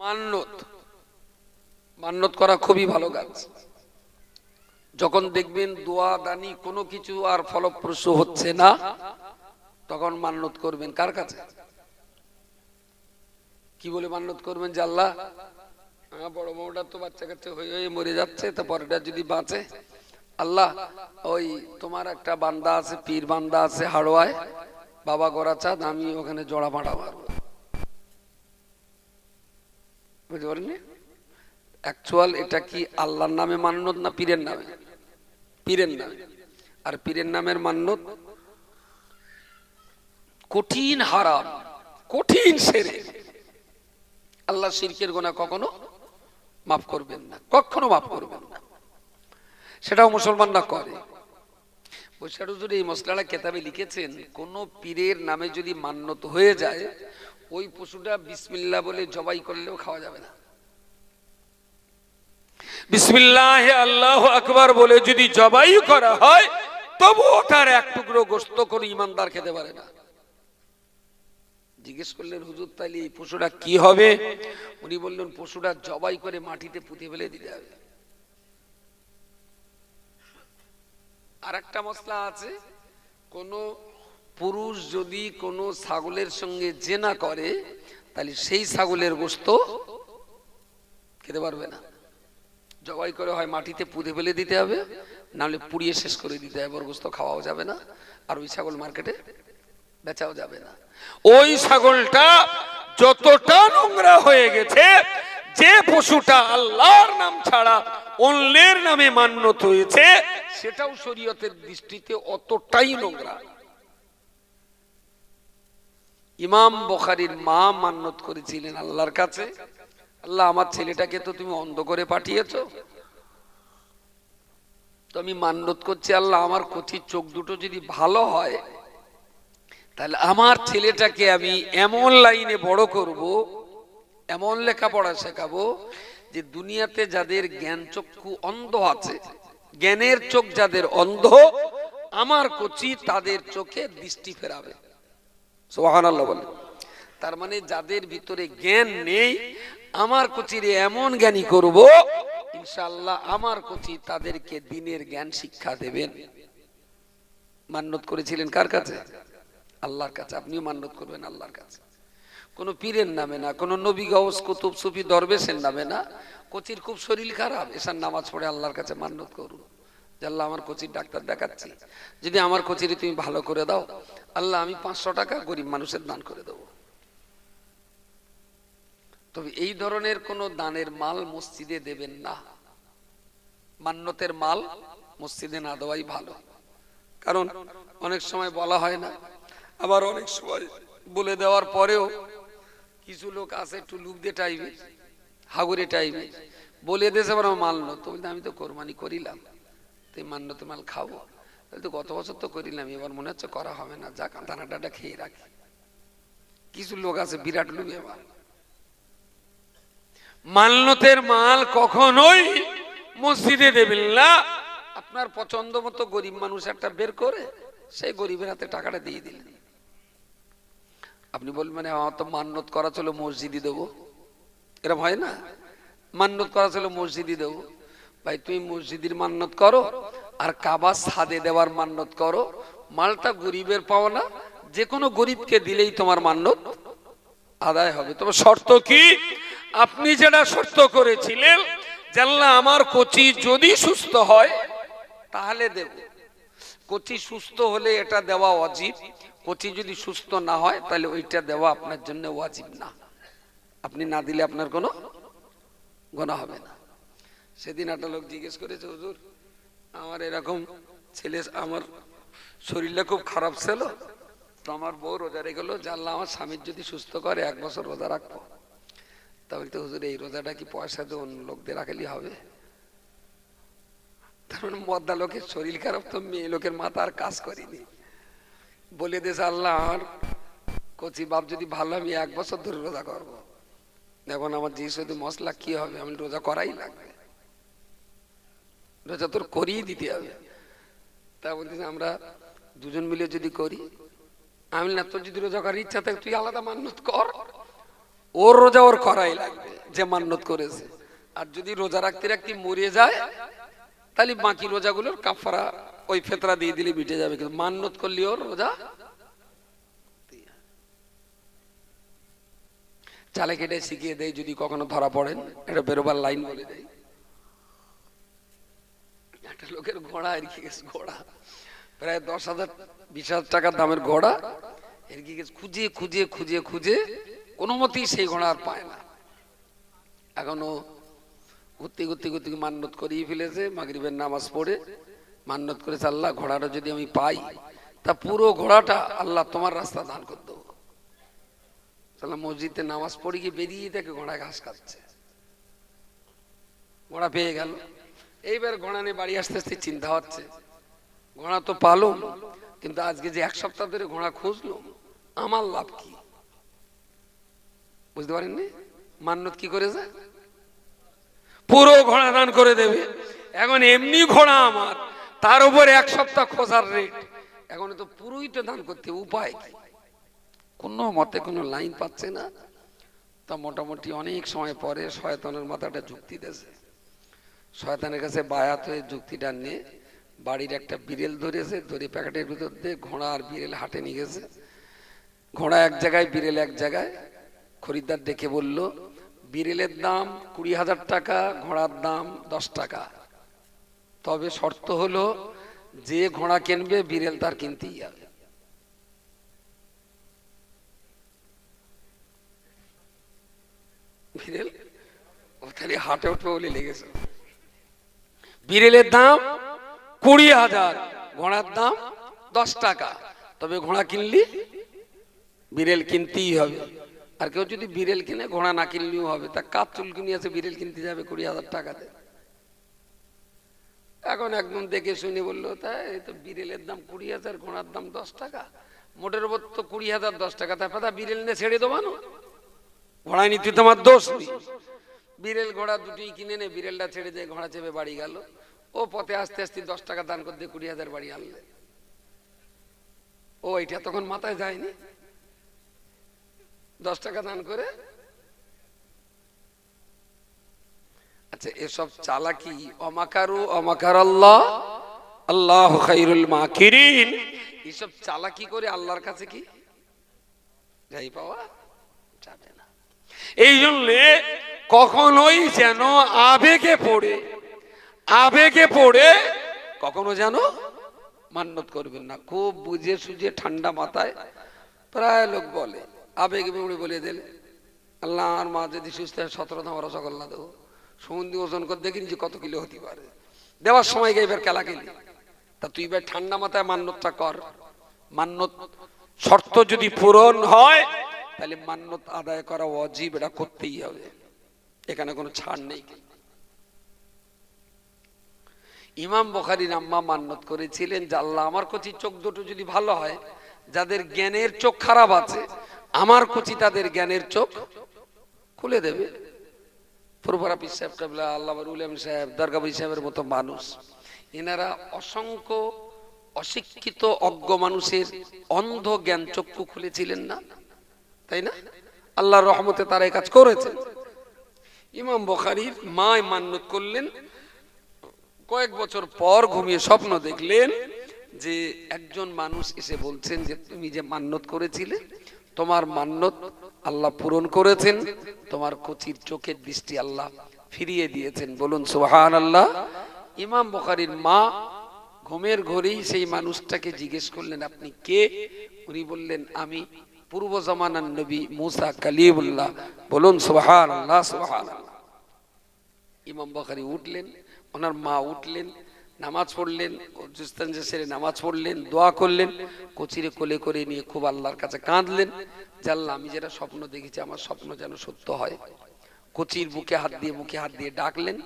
মান্যত। মান্যত করা খুবই ভালো কাজ। যখন দেখবেন দোয়া, দানি কোনো কিছু আর ফলপ্রসূ হচ্ছে না, তখন মান্যত করবেন কার কাছে? কি বলে মান্যত করবেন যে আল্লাহ, আমার বড় বউটা তো বাচ্চা কাচ্চা হয়ে হয়ে মরে যাচ্ছে, তা পরেটা যদি বাঁচে, আল্লাহ, ওই তোমার একটা বান্দা আছে, পীর বান্দা আছে হাড়োয়ায়, বাবা গোরাচাঁদ আমি ওখানে জড়া মারা মারবো। বুঝতে পারেননি অ্যাকচুয়াল এটা কি আল্লাহর নামে মান্যত না পীরের নামে? পীরের নামে। আর পীরের নামের মান্যত কঠিন হারাম, কঠিন সেরে। আল্লাহ শিরকের গোনা কখনো মাফ করবেন না, কখনো মাফ করবেন না। সেটাও মুসলমানরা করে। বৈশাখ হুজুর এই মশলাটা কেতাবে লিখেছেন, কোন পীরের নামে যদি মান্যত হয়ে যায়, ওই পশুটা বিসমিল্লাহ বলে জবাই করলেও খাওয়া যাবে না। বিসমিল্লাহ আল্লাহ আকবার বলে যদি জবাই করা হয়, তবুও তার এক টুকরো গোস্ত কোনো ইমানদার খেতে পারে না। জিজ্ঞেস করলেন, হুজুর তাইলে এই পশুটা কি হবে? উনি বললেন, পশুটা জবাই করে মাটিতে পুঁতে ফেলে দিতে হবে। আর একটা মশলা আছে। কোন পুরুষ যদি কোনো ছাগলের সঙ্গে জেনা করে, তাহলে সেই ছাগলের গোস্ত খেতে পারবে না। জবাই করে হয় মাটিতে পুঁতে ফেলে দিতে হবে, নাহলে পুড়িয়ে শেষ করে দিতে হবে গোস্ত খাওয়াও যাবে না, আর ওই ছাগল মার্কেটে বেচাও যাবে না। ওই ছাগলটা যতটা নোংরা হয়ে গেছে, যে পশুটা আল্লাহর নাম ছাড়া অন্যের নামে মান্যত হয়েছে সেটাও শরীয়তের দৃষ্টিতে অতটাই নোংরা। ইমাম বখারির মা মান্যত করেছিলেন আল্লাহর কাছে, আল্লাহ আমার ছেলেটাকে তো তুমি অন্ধ করে পাঠিয়েছ। তো আমি মান্যত করছি, আল্লাহ আমার কচির চোখ দুটো যদি ভালো হয়, তাহলে আমার ছেলেটাকে আমি এমন লাইনে বড় করব, এমন লেখাপড়া শেখাবো যে দুনিয়াতে যাদের জ্ঞান চক্ষু অন্ধ আছে জ্ঞানের চোখ যাদের অন্ধ, আমার কচি তাদের চোখে দৃষ্টি ফেরাবে। বলে। তার মানে যাদের ভিতরে জ্ঞান নেই, আমার কচিরে এমন জ্ঞানী করব, ইনশাআল্লাহ আমার কচি তাদেরকে দিনের জ্ঞান শিক্ষা দেবেন। মান্যত করেছিলেন কার কাছে? আল্লাহর কাছে। আপনিও মান্যত করবেন আল্লাহর কাছে। কোনো পীরের নামে না, কোনো নবী গাউস কুতুব সুফি দরবেশের নামে না। কচির খুব শরীর খারাপ, এসার নামাজ পড়ে আল্লাহর কাছে মান্যত করুন। আল্লাহ আমার কচির ডাক্তার দেখাচ্ছি। যদি আমার কচিরে তুমি ভালো করে দাও, আল্লাহ আমি পাঁচশো টাকা গরিব মানুষের দান করে দেবো। তবে এই ধরনের কোন দানের মাল মসজিদে দেবেন না। মান্যতের মাল মসজিদে না দেওয়াই ভালো। কারণ অনেক সময় বলা হয় না, আবার অনেক সময় বলে দেওয়ার পরেও কিছু লোক আছে, একটু লুক দিয়ে টাইবে হাগুরে টাইবে। বলে দিয়েছে আমার মাল নত বলতে আমি তো কোরবানি করিলাম। তুই মান্যতে মাল খাব। তো গত বছর তো করিলাম এবার মনে হচ্ছে করা হবে না। যাক দানাটা খেয়ে রাখি। কিছু লোক আছে, বিরাট লুবে এবার। মান্যতের মাল কখনোই মসজিদে দেবেন না। আপনার পছন্দ মতো গরিব মানুষ একটা বের করে, সেই গরিবের হাতে টাকাটা দিয়ে দিলেন। আপনি বলবেন মানে আমার তো মান্যত করা ছিল মসজিদই দেবো। এরকম হয় না? মান্যত করা ছিল মসজিদই দেবো। ভাই, তুমি মসজিদের মান্যত করো, আর কাবা সাদে দেওয়ার মান্যত করো। মালটা গরিবের পাওয়া না যে কোনো গরিবকে দিলেই তোমার মান্যত আদায় হবে। তবে শর্ত কি? আপনি যেটা শর্ত করেছিলেন জানলা আমার কচি যদি সুস্থ হয়, তাহলে দেব। কচি সুস্থ হলে এটা দেওয়া অজীব। কচি যদি সুস্থ না হয়, তাহলে ওইটা দেওয়া আপনার জন্য ওয়াজিব না। আপনি না দিলে আপনার কোনো গোনা হবে না। সেদিন একটা লোক জিজ্ঞেস করেছে, হুজুর, আমার এরকম ছেলে, আমার শরীরটা খুব খারাপ ছিল, তো আমার বউ রোজা রেখেলো জানলা আমার স্বামীর যদি সুস্থ করে, এক বছর রোজা রাখব। তাহলে তো হুজুর, এই রোজাটা কি পয়সা দিয়ে অন্য লোকদের রাখলেই হবে? তার মানে মদ্দা লোকের শরীর খারাপ, তো মেয়ে লোকের মাথা আর কাজ করিনি। বলে দিয়েছে আল্লাহ কচি বাপ যদি ভালো, আমি এক বছর ধরে রোজা করব। এখন আমার যে শুধু মশলা কি হবে, আমি রোজা করাই লাগবে। রোজা তোর করিয়ে দিতে হবে। তা বলতেছে আমরা দুজন মিলে যদি করি, আমি না, তোর যদি রোজা করার ইচ্ছা থাকে, তুই আলাদা মান্যত কর। ওর রোজা ওর করাই লাগবে, যে মান্নত করেছে। আর যদি রোজা রাখতে রাখতে মরে যায়, তাহলে বাকি রোজাগুলোর কাফারা ওই ফেতরা দিয়ে দিলে মিটে যাবে, কিন্তু মান্নত করলে ওর রোজা চালে কেটে শিখিয়ে দেয়, যদি কখনো ধরা পড়েন এটা বেরোবার লাইন বলে দেয়। একটা লোকের ঘোড়া আর কি ঘোড়া? প্রায় দশ হাজার, বিশ হাজার টাকার দামের ঘোড়া, এর কি গেছে? খুঁজে খুঁজে খুঁজে খুঁজে, কোনো মতেই সেই ঘোড়া আর পায় না। এখনও ঘুরতে ঘুরতে ঘুরতে মান্নত করিয়ে ফেলেছে, মাগরিবের নামাজ পড়ে। মান্নত করেছে আল্লাহ ঘোড়াটা যদি আমি পাই, তা পুরো ঘোড়াটা আল্লাহ তোমার রাস্তা দান করে দেবো। তাহলে মসজিদে নামাজ পড়ে গিয়ে বেরিয়ে দেখে ঘোড়া ঘাস খাচ্ছে। ঘোড়া পেয়ে গেল। এইবার ঘোড়া নিয়ে বাড়ি আসতে আসতে চিন্তা হচ্ছে। ঘোড়া তো পালুম, কিন্তু আজকে যে এক সপ্তাহ ধরে ঘোড়া খুঁজলো, আমার লাভ কি? বুঝতে পারেননি? মান্নত কি করেছে? পুরো ঘোড়া দান করে দেবে। এখন এমনি ঘোড়া আমার। তার উপরে এক সপ্তাহ খোঁজার রেট এখন তো পুরোই তো দান করতে উপায় কি? কোনো মতে কোনো লাইন পাচ্ছে না। তা মোটামুটি অনেক সময় পরে শয়তানের মাথাটা যুক্তি দেছে শয়তানের কাছে বায়াত হয়ে যুক্তিটা নিয়ে বাড়ির একটা বিড়েল ধরেছে, ধরে প্যাকেটের ভিতর দিয়ে ঘোড়া আর বিড়েল হাটে নিয়ে গেছে। ঘোড়া এক জায়গায়, বিড়েল এক জায়গায়। খরিদ্দার দেখে বলল, বিড়েলের দাম কুড়ি হাজার টাকা, ঘোড়ার দাম দশ টাকা। তবে শর্ত হলো, যে ঘোড়া কিনবে, বিড়েল তার কিনতেই হবে বিড়েল, ও হাটে উঠবে বলে লেগেছে। বিড়েলের দাম কুড়ি হাজার, ঘোড়ার দাম দশ টাকা। তবে ঘোড়া কিনলি, বিড়েল কিনতেই হবে। আর কেউ যদি বিড়েল কিনে, ঘোড়া না কিনলেও হবে। তা কাপ চুল কিনে আছে, বিড়েল কিনতে যাবে কুড়ি হাজার টাকাতে। এখন একদম দেখে শুনে বলল তাই তো বিড়েলের দাম কুড়ি হাজার, ঘোড়ার দাম দশ টাকা। মোটের উপর তো কুড়ি হাজার, দশ টাকা। তার কথা বিড়েল নিয়ে ছেড়ে দেবো না। ঘোড়ায় নিতে তোমার দোষ বিড়েল ঘোড়া দুটি কিনে নে, বিড়েলটা ছেড়ে দিয়ে ঘোড়া চেপে বাড়ি গেল। ও পথে আস্তে আস্তে দশ টাকা দান করতে কুড়ি হাজার বাড়ি আনলে। ও, এটা তখন মাথায় যায়নি। দশ টাকা দান করে আচ্ছা এসব চালাকি, অমাকারু অমাকার আল্লাহ আল্লাহ খাইরুল মাকিরিন, এসব চালাকি করে আল্লাহর কাছে কি? যাই পাওয়া যাবে না। এই জন্য কখনোই যেন আবেগে পড়ে আবেগে পড়ে কখনো যেন মান্যত করবেন না। খুব বুঝে সুঝে ঠান্ডা মাথায় প্রায় লোক বলে, আবেগে পড়ে বলে দিলে আল্লাহ আমার মা যদি সুস্থ হয়, সতেরো ধাম রসগোল্লা দেবো। সমুদ্র ওজন করে দেখিনি যে কত কিলো হতে পারে। দেওয়ার সময় গিয়ে এবার খেলা খেলি। তা তুই এবার ঠান্ডা মাথায় মান্যতটা কর। মান্যত শর্ত যদি পূরণ হয়, তাহলে মান্যত আদায় করা অজীব এটা করতেই হবে। এখানে কোনো ছাড় নেই। ইমাম বখারির আম্মা মান্যত করেছিলেন যে, আল্লাহ আমার কচি চোখ দুটো যদি ভালো হয়, যাদের জ্ঞানের চোখ খারাপ আছে, আমার কচি তাদের জ্ঞানের চোখ খুলে দেবে। ফুরফরা পীর সাহেব কাবলা আল্লাহ উলাম সাহেব দরগাবাই সাহেবের মতো মানুষ। এনারা অসংখ্য অশিক্ষিত, অজ্ঞ মানুষের অন্ধ জ্ঞান চক্ষু খুলেছিলেন না? তাই না? আল্লাহর রহমতে তারা এই কাজ করেছেন। ইমাম বখারির মা মান্যত করলেন, কয়েক বছর পর ঘুমিয়ে স্বপ্ন দেখলেন যে একজন মানুষ এসে বলছেন যে, তুমি যে মান্যত করেছিলে তোমার মান্যত আল্লাহ পূরণ করেছেন, তোমার কচির চোখের দৃষ্টি আল্লাহ ফিরিয়ে দিয়েছেন। বলুন সোহান আল্লাহ ইমাম বখারির মা ঘুমের ঘরেই সেই মানুষটাকে জিজ্ঞেস করলেন, আপনি কে? উনি বললেন, আমি পূর্ব জমানার নবী মুসা কালিমুল্লাহ। বলুন সোহান আল্লাহ সোহান আল্লাহ ইমাম বখারি উঠলেন, ওনার মা উঠলেন নামাজ পড়লেন সেরে নামাজ পড়লেন, দোয়া করলেন, কচিরে কোলে করে নিয়ে খুব আল্লাহর কাছে কাঁদলেন। জানলাম আমি যেটা স্বপ্ন দেখেছি, আমার স্বপ্ন যেন সত্য হয়। কচির বুকে হাত দিয়ে বুকে হাত দিয়ে ডাকলেন।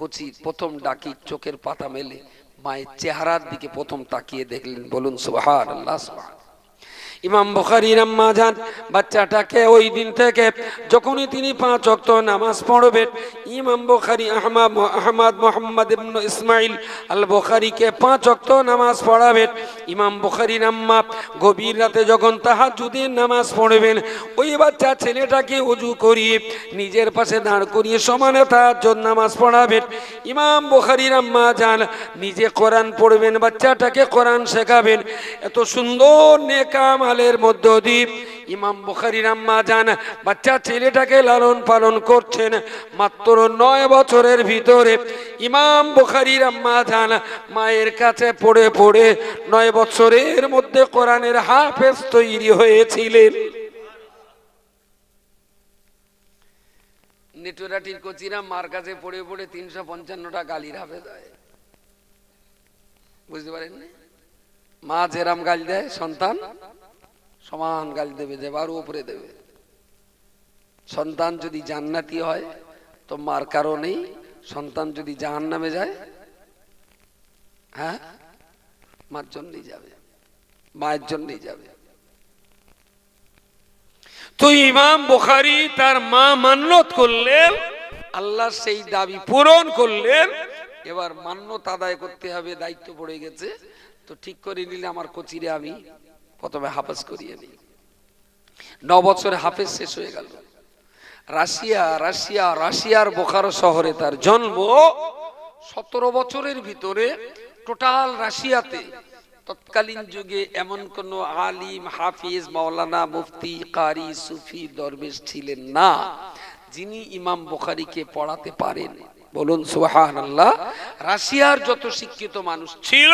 কচির প্রথম ডাকি চোখের পাতা মেলে, মায়ের চেহারার দিকে প্রথম তাকিয়ে দেখলেন। বলুন সুহার আল্লাহ সুবহান ইমাম বখারির আম্মা যান বাচ্চাটাকে ওই দিন থেকে যখনই তিনি পাঁচ অক্ত নামাজ পড়বেন, ইমাম বখারি, আহমদ আহমাদ মোহাম্মদ ইবনু ইসমাইল আল বখারিকে পাঁচ অক্ত নামাজ পড়াবেন। ইমাম বখারির আম্মা গভীর রাতে যখন তাহাজুদের নামাজ পড়বেন, ওই বাচ্চা ছেলেটাকে উজু করিয়ে নিজের পাশে দাঁড় করিয়ে সমানে তাহাজ্জুদ নামাজ পড়াবেন। ইমাম বখারির আম্মা যান নিজে কোরআন পড়বেন, বাচ্চাটাকে কোরআন শেখাবেন। এত সুন্দর নেকামালের মধ্য দিয়ে ইমাম বুখারির আম্মা যান বাচ্চা ছেলেটাকে লালন পালন করছেন মাত্র নয় বছরের ভিতরে। ইমাম বুখারির আম্মা যান মায়ের কাছে পড়ে পড়ে নয় বছরের মধ্যে কোরআনের হাফেজ তৈরি হয়েছিলেন। নেটুরাটির কচিরা মার কাছে পড়ে পড়ে তিনশো পঞ্চান্নটা গালির হাফেজ হয়। বুঝতে পারেননি? মা যেরাম গাল দেয়, সন্তান সমান গাল দেবে দেবে আরও উপরে দেবে। সন্তান যদি জান্নাতি হয়, তো মার কারণেই সন্তান যদি জাহান নামে যায় হ্যাঁ? মার জন্যই যাবে, মায়ের জন্যই যাবে। তো ইমাম বুখারি তার মা মান্যত করলেন, আল্লাহ সেই দাবি পূরণ করলেন, এবার মান্যত আদায় করতে হবে, দায়িত্ব পড়ে গেছে। তো ঠিক করে নিলে আমার কচিরে আমি। প্রথমে হাফেজ করিয়ে নিই ন বছরে হাফেজ শেষ হয়ে গেল। রাশিয়া রাশিয়া, রাশিয়ার বোকারো শহরে তার জন্ম সতেরো বছরের ভিতরে টোটাল রাশিয়াতে। তৎকালীন যুগে এমন কোন আলিম, হাফিজ, মাওলানা, মুফতি, কারি, সুফি, দরবেশ ছিলেন না, যিনি ইমাম বুখারীকে পড়াতে পারেন। বলুন আল্লাহ রাশিয়ার যত শিক্ষিত মানুষ ছিল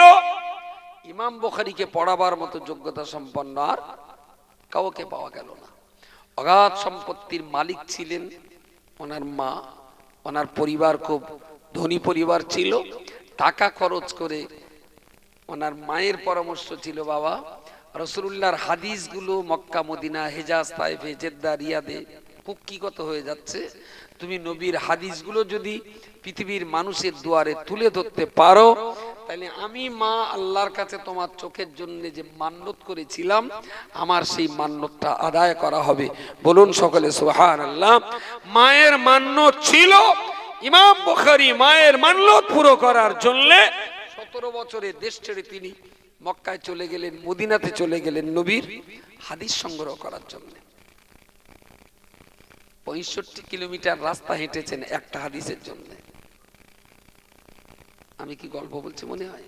ইমাম বুখারীকে পড়াবার মতো যোগ্যতা সম্পন্ন আর কাউকে পাওয়া গেল না। অগাধ সম্পত্তির মালিক ছিলেন, ওনার মা, ওনার পরিবার খুব ধনী পরিবার ছিল, টাকা খরচ করে ওনার মায়ের পরামর্শ ছিল, বাবা রসুল্লাহর হাদিসগুলো মক্কা, মদিনা, হেজাজ, তাইফে, জেদ্দা, রিয়াদে কুক্ষিগত হয়ে যাচ্ছে। তুমি নবীর হাদিসগুলো যদি পৃথিবীর মানুষের দুয়ারে তুলে ধরতে পারো তাহলে আমি মা আল্লাহর কাছে তোমার চোখের জন্য যে মান্যত করেছিলাম, আমার সেই মান্যতটা আদায় করা হবে। বলুন সকলে সোহান আল্লাহ মায়ের মান্যত ছিল, ইমাম বুখারী মায়ের মান্যত পুরো করার জন্যে সতেরো বছরে দেশ ছেড়ে তিনি মক্কায় চলে গেলেন, মদিনাতে চলে গেলেন নবীর হাদিস সংগ্রহ করার জন্য। পঁয়ষট্টি কিলোমিটার রাস্তা হেঁটেছেন একটা হাদিসের জন্য। আমি কি গল্প বলছি মনে হয়?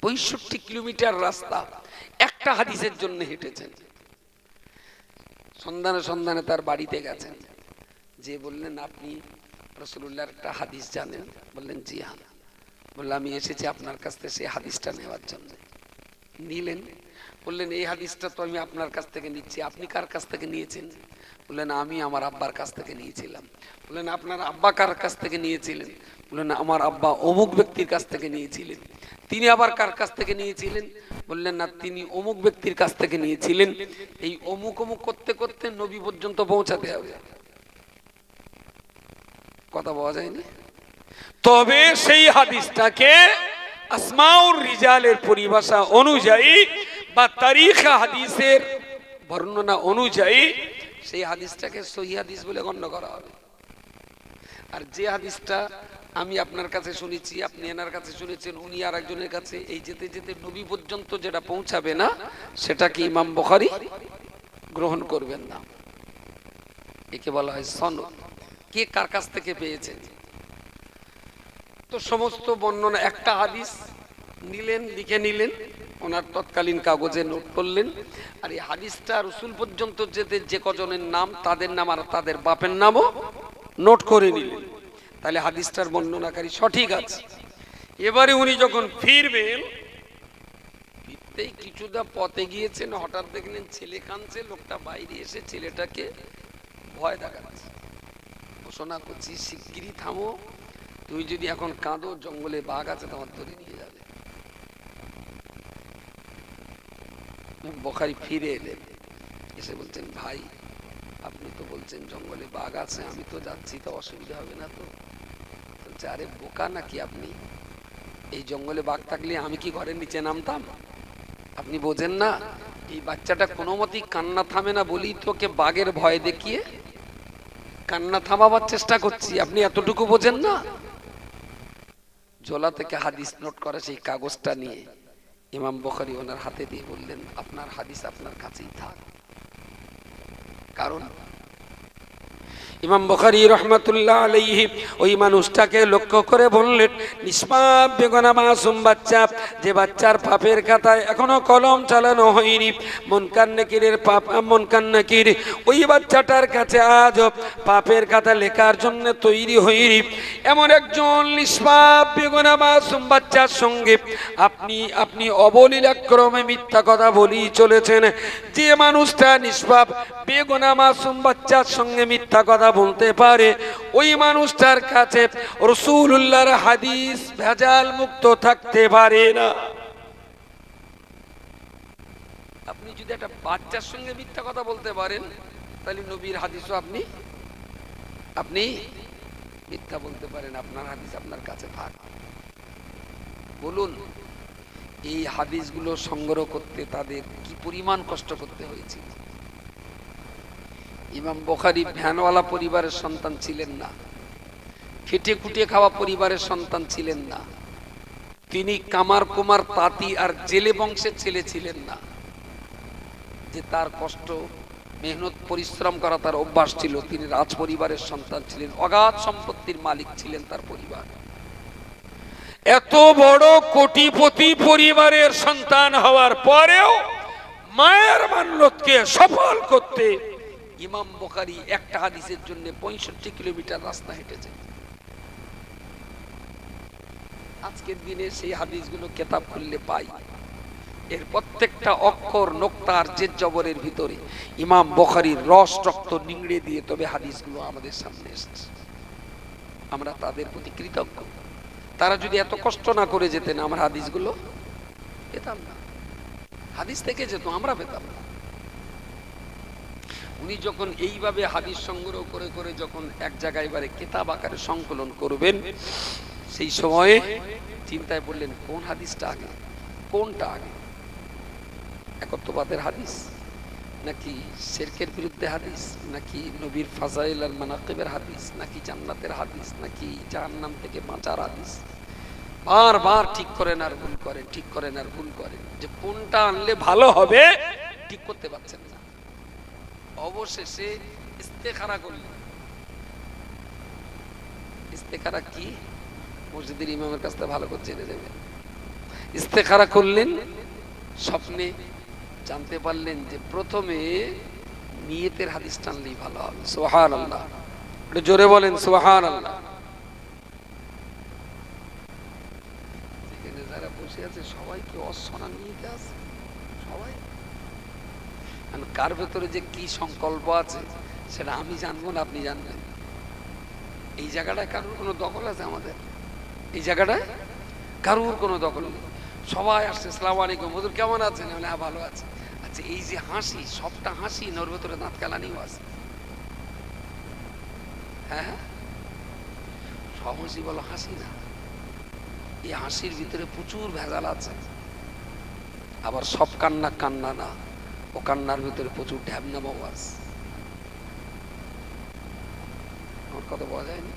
পঁয়ষট্টি কিলোমিটার রাস্তা, একটা হাদিসের জন্য হেঁটেছেন। সন্ধানে সন্ধানে তার বাড়িতে গেছেন। যে বললেন, আপনি রসুল্লাহর একটা হাদিস জানেন? বললেন, জি হ্যাঁ। বললে আমি এসেছি আপনার কাছ থেকে সেই হাদিসটা নেওয়ার জন্য। নিলেন। বললেন, এই হাদিসটা তো আমি আপনার কাছ থেকে নিচ্ছি। আপনি কার কাছ থেকে নিয়েছেন? বললেন, আমি আমার আব্বার কাছ থেকে নিয়েছিলাম। বললেন, আপনার আব্বা কার কাছ থেকে নিয়েছিলেন? বললেন আমার আব্বা অমুক ব্যক্তির কাছ থেকে নিয়েছিলেন। তিনি আবার কার কাছ থেকে নিয়েছিলেন? বললেন, না, তিনি অমুক ব্যক্তির কাছ থেকে নিয়েছিলেন। এই অমুক অমুক করতে করতে নবী পর্যন্ত পৌঁছাতে হবে। কথা পাওয়া যায়নি? তবে সেই হাদিসটাকে আসমাউর রিজালের পরিভাষা অনুযায়ী বা তারিখা হাদিসের বর্ণনা অনুযায়ী সেই হাদিসটাকে সহি হাদিস বলে গণ্য করা হবে। আর যে হাদিসটা আমি আপনার কাছে শুনেছি, আপনি এনার কাছে শুনেছেন, উনি আর একজনের কাছে। এই যেতে যেতে নবী পর্যন্ত যেটা পৌঁছাবে না, সেটা কি ইমাম বখারি? গ্রহণ করবেন না। একে বলা হয় সনদ। কে কার কাছ থেকে পেয়েছেন তো সমস্ত বর্ণনা, একটা হাদিস নিলেন, লিখে নিলেন, ওনার তৎকালীন কাগজে নোট করলেন। আর এই হাদিসটা রসুল পর্যন্ত যেতে যে কজনের নাম, তাদের নাম আর তাদের বাপের নামও নোট করে নিলেন। তাহলে হাদিসটার বর্ণনাকারী সঠিক আছে। এবারে উনি যখন ফিরবেন, ফিরতেই কিছুটা পথে গিয়েছেন, হঠাৎ দেখলেন ছেলে কাঁদছে, লোকটা বাইরে এসে ছেলেটাকে ভয় দেখাচ্ছে। ঘোষণা করছি, শিগগিরই থামো, তুমি যদি এখন কাঁদো, জঙ্গলে বাঘ আছে, তোমার ধরে নিয়ে যাবে। বখারি ফিরে এলেন, এসে বলছেন, ভাই, আপনি তো বলছেন জঙ্গলে বাঘ আছে, আমি তো যাচ্ছি, তো অসুবিধা হবে না তো। বলছে আরে বোকা নাকি আপনি? এই জঙ্গলে বাঘ থাকলে আমি কি ঘরের নিচে নামতাম? আপনি বোঝেন না, এই বাচ্চাটা কোনো মতেই কান্না থামে না বলি তোকে বাঘের ভয় দেখিয়ে কান্না থামাবার চেষ্টা করছি। আপনি এতটুকু বোঝেন না? জোলা থেকে হাদিস নোট করা সেই কাগজটা নিয়ে ইমাম বখারি ওনার হাতে দিয়ে বললেন, আপনার হাদিস আপনার কাছেই থাক। কারণ ইমাম বখারি রহমতুল্লাহ আলাইহি ওই মানুষটাকে লক্ষ্য করে বললেন, নিষ্পাপ বেগনা মাসুম বাচ্চা, যে বাচ্চার পাপের খাতায় এখনও কলম চালানো হয়নি মন কান্নাকিরের পাপ মন কান্নাকির ওই বাচ্চাটার কাছে আজ পাপের খাতা লেখার জন্য তৈরি হয়নি। এমন একজন নিষ্পাপ বেগনা মাসুম বাচ্চার সঙ্গে আপনি আপনি অবলীলাক্রমে মিথ্যা কথা বলি চলেছেন। যে মানুষটা নিষ্পাপ বেগনা মাসুম বাচ্চার সঙ্গে মিথ্যা কথা বলতে পারে, ওই মানুষটার কাছে রসুল্লাহর হাদিস ভেজাল মুক্ত থাকতে পারে না। আপনি যদি একটা বাচ্চার সঙ্গে মিথ্যা কথা বলতে পারেন, তাহলে নবীর হাদিসও আপনি আপনি মিথ্যা বলতে পারেন, আপনার হাদিস আপনার কাছে থাক। বলুন, এই হাদিসগুলো সংগ্রহ করতে তাদের কি পরিমাণ কষ্ট করতে হয়েছিল ইমাম বখারি ভ্যানওয়ালা পরিবারের সন্তান ছিলেন না। খেটে খুটে খাওয়া পরিবারের সন্তান ছিলেন না। তিনি কামার কুমার তাঁতি আর জেলে বংশের ছেলে ছিলেন না। যে তার কষ্ট, মেহনত, পরিশ্রম করা তার অভ্যাস ছিল, তিনি রাজ পরিবারের সন্তান ছিলেন, অগাধ সম্পত্তির মালিক ছিলেন তার পরিবার। এত বড় কোটিপতি পরিবারের সন্তান হওয়ার পরেও মায়ের মান্যতকে সফল করতে ইমাম বোখারি একটা হাদিসের জন্য পঁয়ষট্টি কিলোমিটার রাস্তা হেঁটেছে। আজকের দিনে সেই হাদিসগুলো কেতাব খুললে পাই। এর প্রত্যেকটা অক্ষর নোক্তার যে জবরের ভিতরে ইমাম বখারির রস, রক্ত নিংড়ে দিয়ে তবে হাদিসগুলো আমাদের সামনে এসেছে। আমরা তাদের প্রতি কৃতজ্ঞ। তারা যদি এত কষ্ট না করে যেতেন, আমরা হাদিসগুলো পেতাম না। হাদিস থেকে যেত, আমরা পেতাম না। উনি যখন এইভাবে হাদিস সংগ্রহ করে করে যখন এক জায়গায় এবারে কেতাব আকারে সংকলন করবেন, সেই সময়ে চিন্তায় পড়লেন, কোন হাদিসটা আগে? কোনটা আগে? একত্ববাদের হাদিস? নাকি শেরকের বিরুদ্ধে হাদিস? নাকি নবীর ফাজাইল আর মানাকিবের হাদিস? নাকি জান্নাতের হাদিস? নাকি জাহান্নাম থেকে বাঁচার হাদিস? বারবার ঠিক করেন আর ভুল করেন, ঠিক করেন আর ভুল করেন। যে কোনটা আনলে ভালো হবে, ঠিক করতে পারছেন না। অবশেষে ইস্তেখারা করলেন ইস্তেখারা কি? মসজিদের ইমামের কাছ থেকে ভালো করে জেনে দেবেন ইস্তেখারা করলেন, স্বপ্নে জানতে পারলেন যে প্রথমে নিয়তের হাদিস টানলেই ভালো হবে। সোহান আল্লাহ জোরে বলেন সোহান আল্লাহ যারা বসে আছে সবাই কি অসনা নিয়েতে আছে। কার ভেতরে যে কি সংকল্প আছে, সেটা আমি জানব না, আপনি জানবেন। এই জায়গাটায় কারোর কোনো দখল আছে আমাদের? এই জায়গাটায় কারোর কোনো দখল নেই। সবাই আসছে, সালাম আলাইকুম, হুজুর কেমন আছেন? হ্যাঁ ভালো আছে। আচ্ছা এই যে হাসি, সবটা হাসি না ওর ভেতরে দাঁত কালানিও আছে। হ্যাঁ হ্যাঁ। সব হাসি বলো, হাসি না। এই হাসির ভিতরে প্রচুর ভেজাল আছে। আবার সব কান্না কান্না না। ও কান্নার ভিতরে প্রচুর ঢ্যাবনা বাবু আছে আমার কথা বলা যায়নি।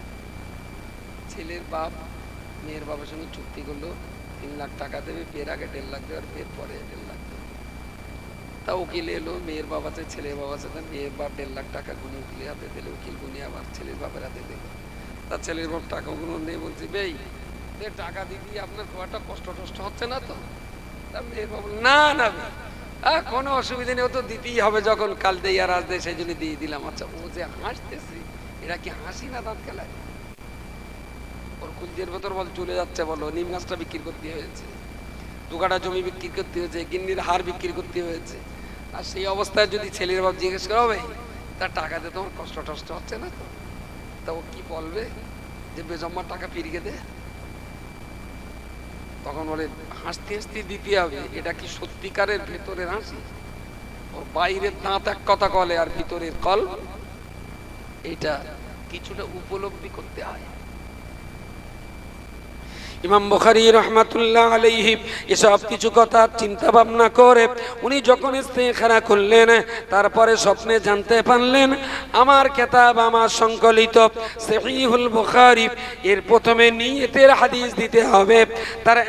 ছেলের বাপ, মেয়ের বাবার সঙ্গে চুক্তি করল, তিন লাখ টাকা দেবে, বিয়ের আগে দেড় লাখ দেবে, আর বিয়ের পরে দেড় লাখ দেবে। তা উকিল এলো, মেয়ের বাবা চাই ছেলের বাবা চাই মেয়ের বাপ দেড় লাখ টাকা গুনে উকিলের হাতে দিলে, উকিল গুনে আবার ছেলের বাপের হাতে দিল তার ছেলের বাপ টাকা গুলো নেই, বলছে, বেই টাকা দিদি আপনার খুব একটা কষ্ট টষ্ট হচ্ছে না তো? তা মেয়ের বাবা না না কোনো অসুবিধা নেই, ও তো দিতেই হবে যখন কাল দেই আর আজ দেয় সেই জন্য দিয়ে দিলাম। আচ্ছা ও যে হাসতেছে, এরা কি হাসি না দাঁত খেলায়? ওর কুঞ্জের ভেতর বল চলে যাচ্ছে, বলো। নিম গাছটা বিক্রি করতে হয়েছে। দুকাটা জমি বিক্রি করতে হয়েছে, গিন্নির হার বিক্রি করতে হয়েছে। আর সেই অবস্থায় যদি ছেলের বাপ জিজ্ঞেস করা হবে তার টাকাতে তোমার কষ্ট টষ্ট হচ্ছে না তো? তা ও কি বলবে? যে, বেজম্মার টাকা ফিরিয়ে দে। তখন বলে, হাসতে হাসতে দিতে হবে, এটা কি সত্যিকারের ভেতরের হাসি? ওর বাইরের দাঁত এক কথা কলে আর ভিতরের কল, এটা কিছুটা উপলব্ধি করতে হয়। ইমাম বুখারী রহমাতুল্লাহ আলাইহি এসব কিছু কথা চিন্তা ভাবনা করে। উনি যখন ইস্তেখারা করলেন, তারপরে স্বপ্নে জানতে পারলেন, আমার কেতাব আমার সংকলিত সহিহুল বুখারী, এর প্রথমে নিয়তের হাদিস দিতে হবে। তার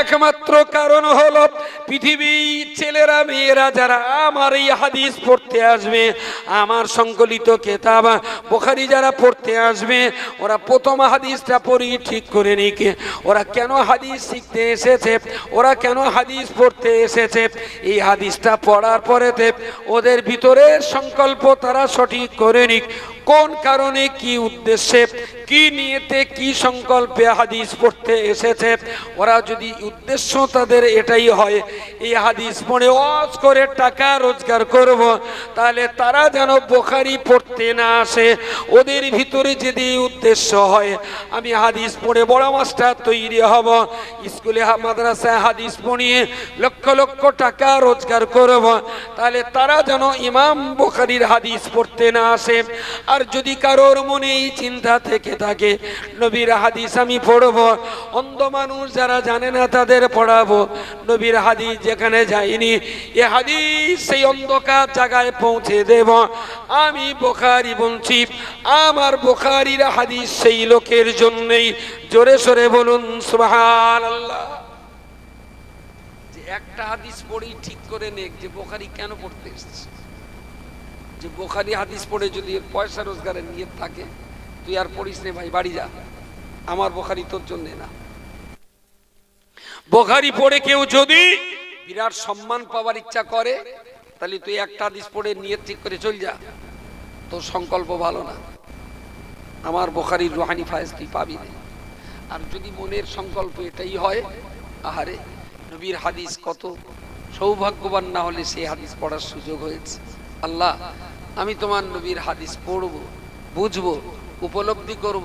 একমাত্র কারণ হলো, পৃথিবীর ছেলেরা, মেয়েরা যারা আমার এই হাদিস পড়তে আসবে, আমার সংকলিত কেতাব বুখারী যারা পড়তে আসবে, ওরা প্রথম হাদিসটা পড়ি ঠিক করে নিকে। ওরা কেন হাদিস শিখতে এসেছে? ওরা কেন হাদিস পড়তে এসেছে? এই হাদিসটা পড়ার পরেতে ওদের ভিতরে সংকল্প তারা সঠিক করে নিক। কোন কারণে, কি উদ্দেশ্যে, কি নিয়েতে, কি সংকল্পে হাদিস পড়তে এসেছে? ওরা যদি উদ্দেশ্য তাদের এটাই হয়, এই হাদিস পড়ে অজ করে টাকা রোজগার করব, তাহলে তারা যেন বোখারি পড়তে না আসে। ওদের ভিতরে যদি উদ্দেশ্য হয়, আমি হাদিস পড়ে বড় মাস্টার তৈরি হব। স্কুলে মাদ্রাসায় হাদিস পড়িয়ে লক্ষ লক্ষ টাকা রোজগার করব। তাহলে তারা যেন ইমাম বোখারির হাদিস পড়তে না আসে। আর যদি কারোর মনে এই চিন্তা থেকে থাকে, নবীর হাদিস আমি পড়ব। অন্ধ মানুষ যারা জানে না তাদের পড়াবো। নবীর হাদিস যেখানে যায়নি, এ হাদিস সেই অন্ধকার জায়গায় পৌঁছে দেব। আমি বোখারি বলছি, আমার বোখারির হাদিস সেই লোকের জন্যই জোরে সরে বলুন সুবহান আল্লাহ যে একটা হাদিস পড়েই ঠিক করে নেক যে বোখারি কেন পড়তে এসেছে যে বোখারি হাদিস পড়ে যদি পয়সা রোজগারের নিয়ে থাকে তুই আর পড়িস নে ভাই বাড়ি যা। আমার বোখারি তোর জন্য না। বোখারি পড়ে কেউ যদি বিরাট সম্মান পাওয়ার ইচ্ছা করে তাহলে তুই একটা হাদিস পড়ে নিয়ে ঠিক করে চল যা। তোর সংকল্প ভালো না। আমার বোখারির রোহানি ফায়েজ তুই পাবি না। আর যদি মনের সংকল্প এটাই হয়, আহারে, নবীর হাদিস কত সৌভাগ্যবান না হলে সেই হাদিস পড়ার সুযোগ হয়েছে। আল্লাহ, আমি তোমার নবীর হাদিস পড়ব, বুঝব, উপলব্ধি করব,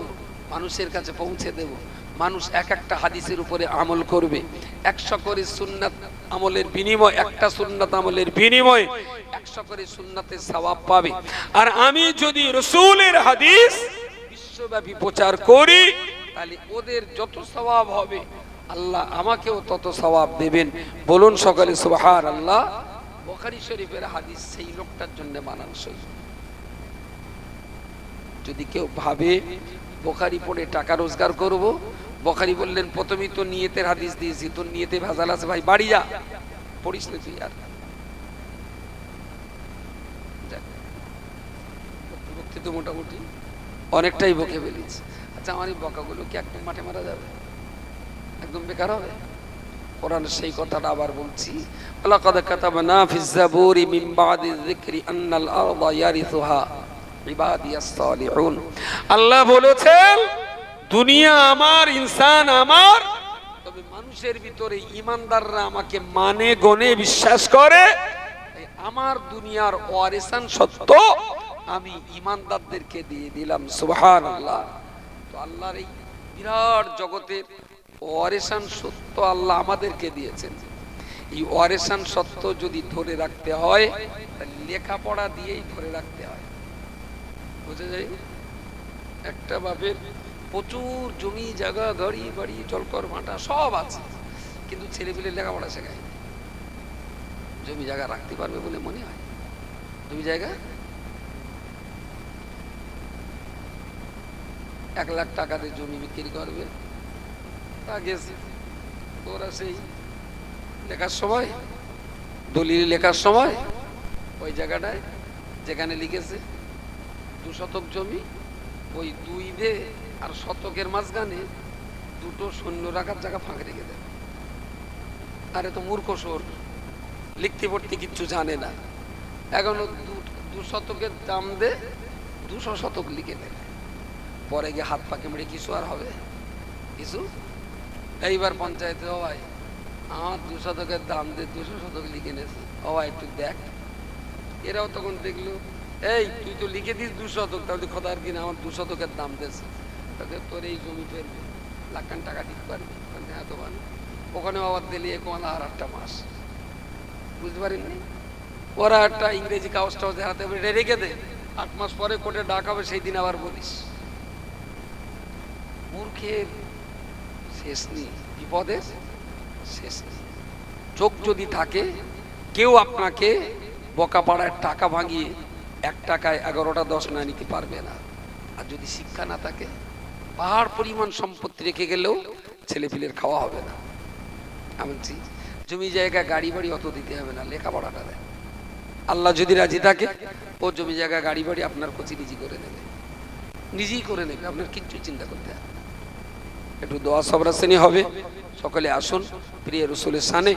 মানুষের কাছে পৌঁছে দেব। মানুষ এক একটা হাদিসের উপরে আমল করবে। একশো করে সুন্নাত আমলের বিনিময়, একটা সুন্নাত আমলের বিনিময় একশো করে সুন্নাতের সওয়াব পাবে। আর আমি যদি রসুলের হাদিস বিশ্বব্যাপী প্রচার করি তাহলে ওদের যত স্বভাব হবে, আল্লাহ আমাকেও তত স্বভাব দেবেন। বলুন সকালে সুবহান আল্লাহ বোখারি শরীফের হাদিস সেই লোকটার জন্য মানানসই। যদি কেউ ভাবে, বোখারি পড়ে টাকা রোজগার করব, বোখারি বললেন, প্রথমেই তো নিয়েতের হাদিস দিয়েছি, তোর নিয়তে ভেজাল আছে ভাই, বাড়ি যা। পড়িস না তুই আর। মোটামুটি অনেকটাই বকে ফেলেছি। আচ্ছা আমার এই বকাগুলো, কি একদম মাঠে মারা যাবে? একদম বেকার হবে। কোরআনের সেই কথাটা আবার বলছি, লাকাদ কাতাবনা ফিজ জাবুরি মিন বাদি যিকরি আন্নাল আরদা ইয়ারিসুহা ইবাদিয়াস সালিহুন। আল্লাহ বলেছেন, দুনিয়া আমার, ইনসান আমার। তবে মানুষের ভিতরে ইমানদাররা আমাকে মানে গনে বিশ্বাস করে আমার দুনিয়ার ওয়ারিসান সত্য আমি ইমানদারদেরকে দিয়ে দিলাম, সুবহানাল্লাহ। আল্লাহর এই বিরাট জগতের ওয়ারেসান সত্য আল্লাহ আমাদেরকে দিয়েছেন। এই ওয়ারেসান সত্য যদি ধরে রাখতে হয় লেখাপড়া দিয়েই ধরে রাখতে হয়। যাই একটা বাপের প্রচুর জমি, জায়গা, গাড়ি, বাড়ি, জলকর, ভাঁটা সব আছে। কিন্তু ছেলেপিলে লেখাপড়া শেখায়। জমি জায়গা রাখতে পারবে বলে মনে হয়। জমি জায়গা? এক লাখ টাকা দিয়ে জমি বিক্রি করবে। তা গেছে। ওরা সেই লেখার সময়, দলিল লেখার সময়, ওই জায়গাটায় যেখানে লিখেছে, দু শতক জমি, ওই দুই দে আর শতকের মাঝখানে দুটো শূন্য রাখার জায়গা ফাঁক রেখে দেয়। আরে তো মূর্খ সোর, লিখতে পড়তে কিচ্ছু জানে না। এখনও দু- শতকের দাম দে, দুশো শতক লিখে দেবে পরে গিয়ে হাত পাকে মেরে কিছু আর হবে? কিছু? এইবার পঞ্চায়েতে ভাই আমার দু শতকের দাম দিয়ে দুশো শতক লিখে ও ভাই একটু দেখ। এরাও তখন দেখল এই তুই তো লিখে দিস দু শতক তাহলে খোদার কিনা আমার দু শতকের দাম দিয়েছে। তাকে তোর এই জমি ফেলবে লাখ টাকা দিতে পারবি বলছে, হ্যাঁ ভালো ওখানে আবার দিলি এক মালা আর একটা মাস। বুঝতে পারিনি? ওরা একটা ইংরেজি কাগজ টাগজ হাতে রেখে দে। আট মাস পরে কোর্টে ডাক হবে সেই দিন আবার বলিস। মূর্খের শেষ নেই, বিপদের শেষ নেই। চোখ যদি থাকে, কেউ আপনাকে বকাপাড়ায় টাকা ভাঙিয়ে এক টাকায় এগারোটা দশ না নিতে পারবে না। আর যদি শিক্ষা না থাকে, পাহাড় পরিমাণ সম্পত্তি রেখে গেলেও ছেলেপিলের খাওয়া হবে না। এমনকি জমি জায়গা, গাড়ি বাড়ি অত দিতে হবে না, লেখাপড়াটা দেয় আল্লাহ যদি রাজি থাকে, ও জমি জায়গা, গাড়ি বাড়ি আপনার কচি নিজে করে নেবে। নিজেই করে নেবে, আপনার কিচ্ছু চিন্তা করতে হবে। একটু দোয়া সবরা শ্রেণি হবে। সকলে আসুন প্রিয় রসুলের সানে।